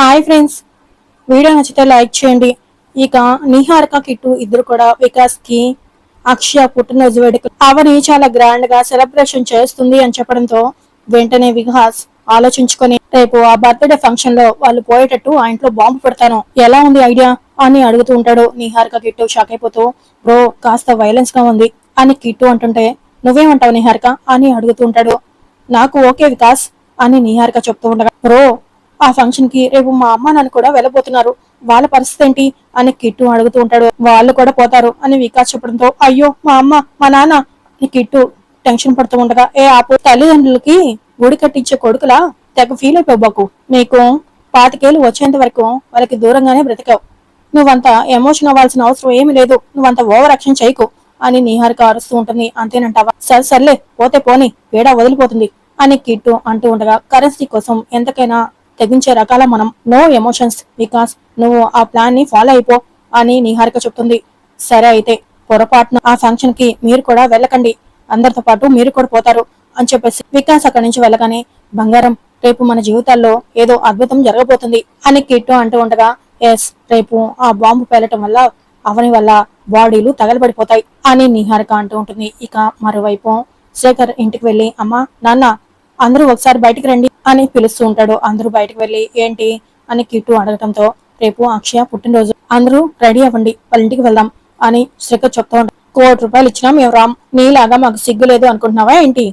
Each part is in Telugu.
హాయ్ ఫ్రెండ్స్ వీడియో నచ్చితే లైక్ చేయండి. ఇక నిహారిక కిట్టు ఇద్దరు కూడా వికాస్కి అక్షయ పుట్టినరోజు వేడుక. అవని చాలా గ్రాండ్గా సెలబ్రేషన్ చేస్తుంది అని చెప్పడంతో వెంటనే వికాస్ ఆలోచించుకొని రేపు ఆ బర్త్డే ఫంక్షన్లో వాళ్ళు పోయేటట్టు ఆ ఇంట్లో బాంబు పెడతాను. ఎలా ఉంది ఐడియా? అని అడుగుతూ ఉంటాడు నిహారిక కిట్టు షాక్ అయిపోతూ బ్రో కాస్త వైలెన్స్గా ఉంది అని కిట్టు అంటుంటే నువ్వేమంటావు నిహారిక అని అడుగుతూ ఉంటాడు. నాకు ఓకే వికాస్ అని నిహారిక చెప్తూ ఉండగా బ్రో ఆ ఫంక్షన్కి రేపు మా అమ్మ నాన్న కూడా వెళ్ళబోతున్నారు. వాళ్ళ పరిస్థితి ఏంటి? అని కిట్టు అడుగుతూ ఉంటాడు. వాళ్ళు కూడా పోతారు అని వికాస్ చెప్పడంతో అయ్యో మా అమ్మ మా నాన్న అని కిట్టు టెన్షన్ పడుతూ ఉండగా ఏ ఆపు తల్లిదండ్రులకి గుడి కట్టించే కొడుకులా? తెగ ఫీల్ అయిపోబాకు నీకు పాతికేళ్ళు వచ్చేంత వరకు వాళ్ళకి దూరంగానే బ్రతికావు. నువ్వంత ఎమోషన్ అవ్వాల్సిన అవసరం ఏమీ లేదు. నువ్వంత ఓవర్ యాక్షన్ చేయకు అని నిహారిక అరుస్తూ ఉంటుంది. అంతేనంటావా? సరే సర్లే పోతే పోని. వేడా వదిలిపోతుంది? అని కిట్టు అంటూ ఉండగా కరెన్సీ కోసం ఎంతకైనా తెగించే రకాల మనం నో ఎమోషన్స్ బికాస్ నువ్వు ఆ ప్లాన్ని ఫాలో అయిపో అని నిహారిక చెప్తుంది. సరే అయితే పొరపాటున ఆ ఫంక్షన్కి మీరు కూడా వెళ్ళకండి. అందరితో పాటు మీరు కూడా పోతారు అని చెప్పేసి వికాస్ అక్కడి నుంచి వెళ్ళగానే బంగారం రేపు మన జీవితాల్లో ఏదో అద్భుతం జరగబోతుంది అని కిట్టు అంటూ ఉండగా ఎస్ రేపు ఆ బాంబు పేలటం వల్ల అవని వల్ల బాడీలు తగలబడిపోతాయి అని నిహారిక అంటూ ఉంటుంది. ఇక మరోవైపు శేఖర్ ఇంటికి వెళ్ళి అమ్మా నాన్న అందరూ ఒకసారి బయటికి రండి అని పిలుస్తూ ఉంటాడు. అందరూ బయటికి వెళ్ళి ఏంటి అని కిట్టు అడగటంతో రేపు అక్షయ పుట్టినరోజు. అందరూ రెడీ అవ్వండి వాళ్ళ ఇంటికి వెళ్దాం అని శ్రీక చెప్తూ ఉంటాడు. కోటి రూపాయలు ఇచ్చినా మేము రామ్? నీలాగా మాకు సిగ్గు లేదు అనుకుంటున్నావా ఏంటి?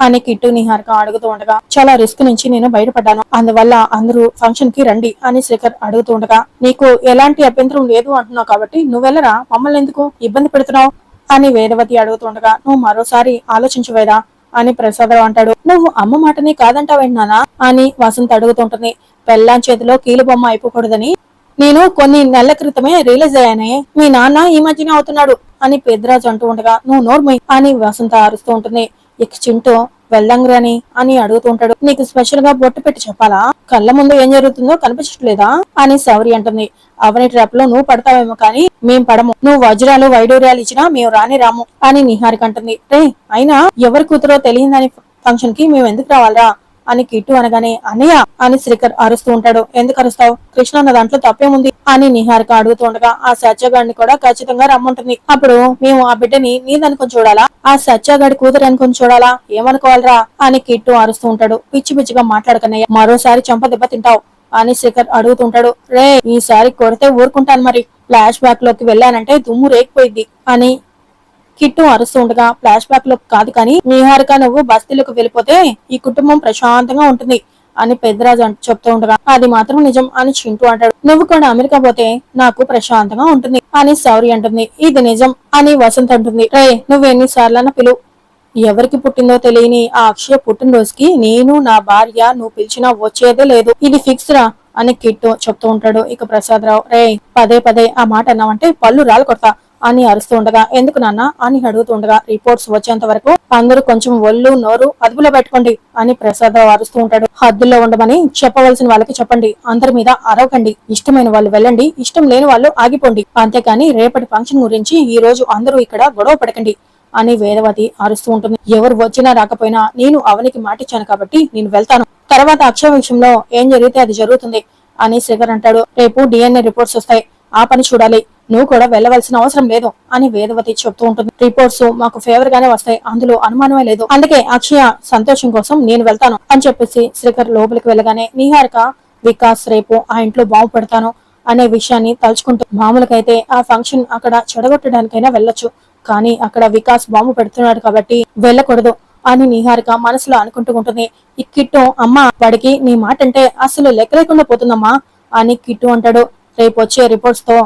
అని కిట్టు నిహారిక అడుగుతూ ఉండగా చాలా రిస్క్ నుంచి నేను బయటపడ్డాను. అందువల్ల అందరూ ఫంక్షన్కి రండి అని శేఖర్ అడుగుతూ ఉండగా నీకు ఎలాంటి అభ్యంతరం లేదు అంటున్నావు కాబట్టి నువ్వెళ్ళరా మమ్మల్ని ఎందుకు ఇబ్బంది పెడుతున్నావు? అని వేదవతి అడుగుతుండగా నువ్వు మరోసారి ఆలోచించవేదా? అని ప్రసాదరావు అంటాడు. నువ్వు అమ్మ మాటని కాదంటావేంటున్నానా అని వసంత్ అడుగుతుంటుంది. పెళ్ళాం చేతిలో కీలు బొమ్మ అయిపోకూడదని నేను కొన్ని నెలల క్రితమే రియలైజ్ అయ్యానే. మీ నాన్న ఈ మధ్యనే అవుతున్నాడు అని పెద్దరాజు అంటూ ఉండగా నువ్వు నోర్మై అని వసంత అరుస్తూ ఉంటుంది. ఇక చింటూ వెళ్దాంగ్రాని అని అడుగుతుంటాడు నీకు స్పెషల్గా బొట్టు పెట్టి చెప్పాలా? కళ్ళ ముందు ఏం జరుగుతుందో కనిపించట్లేదా? అని సౌరి అంటుంది. అవని ట్రాప్లో నువ్వు పడతావేమో కానీ మేం పడము. నువ్వు వజ్రాలు వైడూర్యాలు ఇచ్చినా మేము రాని రాము అని నిహారిక అంటుంది. రే అయినా ఎవరి కూతురో తెలియదని ఫంక్షన్కి మేము ఎందుకు రావాలరా? అని కిట్టు అనగానే అన్నయ్య! అని శ్రీకర్ అరుస్తూ ఉంటాడు. ఎందుకు అరుస్తావు? కృష్ణ అన్న దాంట్లో తప్పేముంది? అని నిహారిక అడుగుతూ ఉండగా ఆ సత్యగాడిని కూడా ఖచ్చితంగా రమ్మంటుంది. అప్పుడు మేము ఆ బిడ్డని నీదనుకుని చూడాలా? ఆ సత్యగాడి కూతురు అనుకొని చూడాలా? ఏమనుకోవాలరా? అని కిట్టు అరుస్తూ ఉంటాడు. పిచ్చి పిచ్చిగా మాట్లాడకన్నయ్య మరోసారి చెంప దెబ్బ తింటావు. అని శేఖర్ అడుగుతుంటాడు రే ఈసారి కొడితే ఊరుకుంటాను మరి. ఫ్లాష్ బ్యాక్లోకి వెళ్ళానంటే దుమ్ము రేగిపోయింది అని కిట్టు అరుస్తూ ఉండగా ఫ్లాష్ బ్యాక్లో కాదు కానీ నిహారిక నువ్వు బస్తీలకు వెళ్ళిపోతే ఈ కుటుంబం ప్రశాంతంగా ఉంటుంది అని పెద్దరాజు అంటూ చెప్తూ ఉండగా అది మాత్రం నిజం అని చింటూ అంటాడు. నువ్వు కూడా అమెరికా పోతే నాకు ప్రశాంతంగా ఉంటుంది అని సౌరి అంటుంది. ఇది నిజం అని వసంత్ అంటుంది. రే నువ్వు ఎన్నిసార్లన్నా పిలువు ఎవరికి పుట్టిందో తెలియని ఆ అక్షయ పుట్టినరోజుకి నేను నా భార్య నువ్వు పిలిచినా వచ్చేదే లేదు. ఇది ఫిక్స్ రా అని కిట్టు చెప్తూ ఉంటాడు ఇక ప్రసాదరావు. రే పదే పదే ఆ మాట అన్నావంటే పళ్ళు రాలు కొడతా అని అరుస్తూ ఉండగా ఎందుకు నాన్న? అని అడుగుతూ ఉండగా రిపోర్ట్స్ వచ్చేంత వరకు అందరూ కొంచెం ఒళ్ళు నోరు అదుపులో పెట్టుకోండి అని ప్రసాద్ అరుస్తూ ఉంటాడు. హద్దుల్లో ఉండమని చెప్పవలసిన వాళ్ళకి చెప్పండి. అందరి మీద అరవకండి. ఇష్టమైన వాళ్ళు వెళ్ళండి. ఇష్టం లేని వాళ్ళు ఆగిపోండి. అంతేకాని రేపటి ఫంక్షన్ గురించి ఈ రోజు అందరూ ఇక్కడ గొడవ పడకండి అని వేదవతి అరుస్తూ ఉంటుంది. ఎవరు వచ్చినా రాకపోయినా నేను అవనికి మాటిచ్చాను కాబట్టి నేను వెళ్తాను. తర్వాత అక్షయ విషయంలో ఏం జరిగితే అది జరుగుతుంది అని శేఖర్ అంటాడు. రేపు డిఎన్ఏ రిపోర్ట్స్ వస్తాయి. ఆ పని చూడాలి. నువ్వు కూడా వెళ్ళవలసిన అవసరం లేదు అని వేదవతి చెప్తూ ఉంటుంది. రిపోర్ట్స్ మాకు ఫేవర్ గానే వస్తాయి. అందులో అనుమానమే లేదు. అందుకే అక్షయ సంతోషం కోసం నేను వెళ్తాను అని చెప్పేసి శ్రీకర్ లోపలికి వెళ్ళగానే నిహారిక వికాస్ రేపు ఆ ఇంట్లో బాగు పెడతాను అనే విషయాన్ని తలుచుకుంటూ మామూలుగైతే ఆ ఫంక్షన్ అక్కడ చెడగొట్టడానికైనా వెళ్ళొచ్చు. కానీ అక్కడ వికాస్ బాంబు పెడుతున్నాడు కాబట్టి వెళ్ళకూడదు అని నిహారిక మనసులో అనుకుంటూ ఉంటుంది. ఈ కిట్టు అమ్మ వాడికి నీ మాట అంటే అసలు లెక్క లేకుండా పోతుందమ్మా అని కిట్టు అంటాడు. రేపు వచ్చే రిపోర్ట్స్తో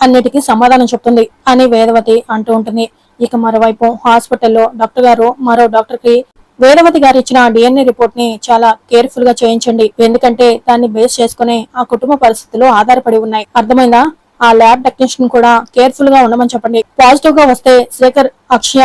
అన్నిటికీ సమాధానం చెప్తుంది అని వేదవతి అంటూ ఉంటుంది. ఇక మరోవైపు హాస్పిటల్లో డాక్టర్ గారు మరో డాక్టర్కి వేదవతి గారు ఇచ్చిన డిఎన్ఏ రిపోర్ట్ని చాలా కేర్ఫుల్గా చేయించండి. ఎందుకంటే దాన్ని బేస్ చేసుకుని ఆ కుటుంబ పరిస్థితులు ఆధారపడి ఉన్నాయి. అర్థమైందా? ఆ ల్యాబ్ టెక్నీషియన్ కూడా కేర్ఫుల్గా ఉండమని చెప్పండి. పాజిటివ్గా వస్తే శేఖర్ అక్షయ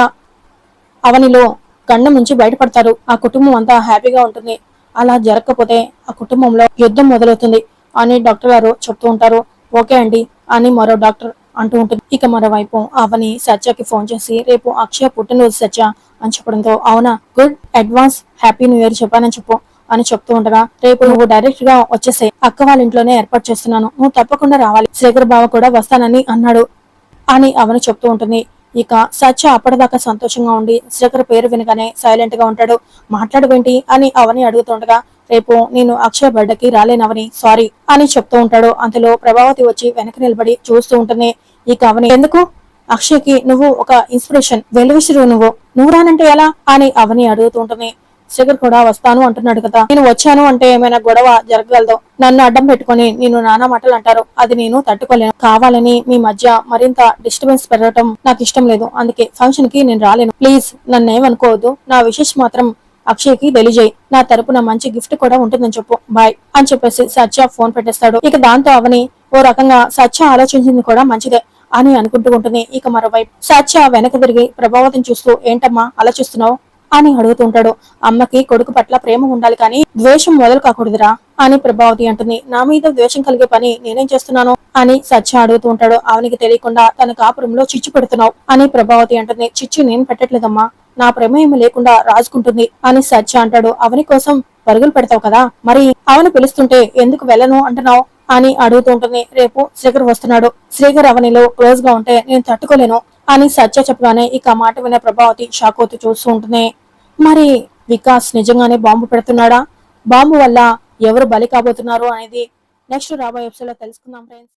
అవనిలో గండం నుంచి బయటపడతారు. ఆ కుటుంబం అంతా హ్యాపీగా ఉంటుంది. అలా జరగకపోతే ఆ కుటుంబంలో యుద్ధం మొదలవుతుంది. అని డాక్టర్ గారు చెప్తూ ఉంటారు. ఓకే అండి అని మరో డాక్టర్ అంటూ ఉంటుంది. ఇక మరోవైపు అవని సత్యకి ఫోన్ చేసి రేపు అక్షయ పుట్టినరోజు సత్య అని చెప్పడంతో అవునా? Good. Advance happy new year చెప్పానని చెప్పు అని చెప్తూ ఉండగా రేపు నువ్వు డైరెక్ట్గా వచ్చేసే. అక్క వాళ్ళ ఇంట్లోనే ఏర్పాటు చేస్తున్నాను. నువ్వు తప్పకుండా రావాలి. శేఖర్ బావ కూడా వస్తానని అన్నాడు అని అవని చెప్తూ ఉంటుంది. ఇక సత్య అప్పటిదాకా సంతోషంగా ఉండి శ్రీకర్ పేరు వినగానే సైలెంట్గా ఉంటాడు. మాట్లాడవేంటి? అని అవని అడుగుతుండగా రేపు నేను అక్షయ బర్త్డేకి రాలేనవని సారీ అని చెప్తూ ఉంటాడు. అంతలో ప్రభావతి వచ్చి వెనక నిలబడి చూస్తూ ఉంటుంది. ఇక అవని ఎందుకు? అక్షయ్కి నువ్వు ఒక ఇన్స్పిరేషన్ వెలువిసిరు నువ్వు. నువ్వు రానంటే ఎలా? అని అవని అడుగుతూ ఉంటుంది. శేఖర్ కూడా వస్తాను అంటున్నాడు కదా. నేను వచ్చాను అంటే ఏమైనా గొడవ జరగగలదు? నన్ను అడ్డం పెట్టుకొని నేను నానా మాటలు అంటారు. అది నేను తట్టుకోలేను. కావాలని మీ మధ్య మరింత డిస్టర్బెన్స్ పెరగటం నాకు ఇష్టం లేదు. అందుకే ఫంక్షన్కి నేను రాలేను. ప్లీజ్ నన్ను ఏమనుకోవద్దు. నా విషెస్ మాత్రం అక్షయ్కి తెలియజేయి. నా తరపున మంచి గిఫ్ట్ కూడా ఉంటుందని చెప్పు. బాయ్ అని చెప్పేసి సత్య ఫోన్ పెట్టేస్తాడు. ఇక దాంతో అవని ఓ రకంగా సత్య ఆలోచించింది కూడా మంచిదే అని అనుకుంటూ ఉంటుంది. ఇక మరోవైపు సత్య వెనక తిరిగి ప్రభావతం చూస్తూ ఏంటమ్మా? ఆలోచిస్తున్నావు? అని అడుగుతుంటాడు. అమ్మకి కొడుకు పట్ల ప్రేమ ఉండాలి కానీ ద్వేషం మొదలు కాకూడదురా అని ప్రభావతి అంటుంది. నా మీద ద్వేషం కలిగే పని నేనేం చేస్తున్నాను అని సత్య అడుగుతూ ఉంటాడు అవనికి తెలియకుండా తన కాపురంలో చిచ్చు పెడుతున్నావు అని ప్రభావతి అంటుంది. చిచ్చు నేను పెట్టట్లేదమ్మా. నా ప్రమేయం లేకుండా రాజుకుంటుంది అని సత్య అంటాడు. అవని కోసం పరుగులు పెడతావు కదా. మరి అవని పిలుస్తుంటే ఎందుకు వెళ్ళను అంటున్నావు అని అడుగుతూ ఉంటుంది రేపు శ్రీకర్ వస్తున్నాడు. శ్రీకర్ అవనిలో క్లోజ్గా ఉంటే నేను తట్టుకోలేను అని సత్య చెప్పగానే ఇక మాట వినే ప్రభావతి షాక్ అవుతూ చూస్తూ ఉంటుంది. మరి వికాస్ నిజంగానే బాంబు పెడుతున్నాడా? బాంబు వల్ల ఎవరు బలి కాబోతున్నారు అనేది నెక్స్ట్ రాబోయే ఎపిసోడ్లో తెలుసుకుందాం ఫ్రెండ్స్